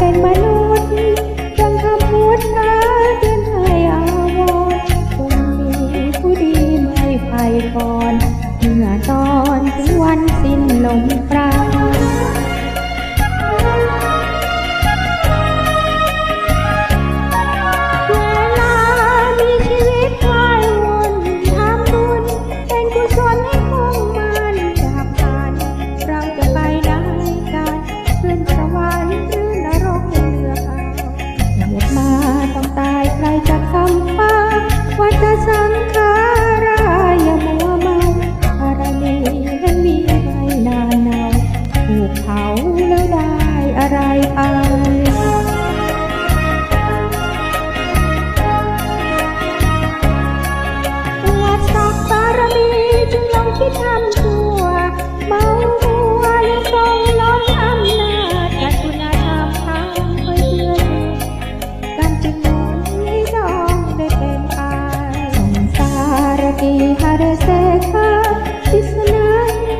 เป็นมนุษย์ดังคำพูดนะเตือนให้อาวรคนมีผู้ดีไม่ไฟก่อนเมื่อตอนถึงวันสิ้นลม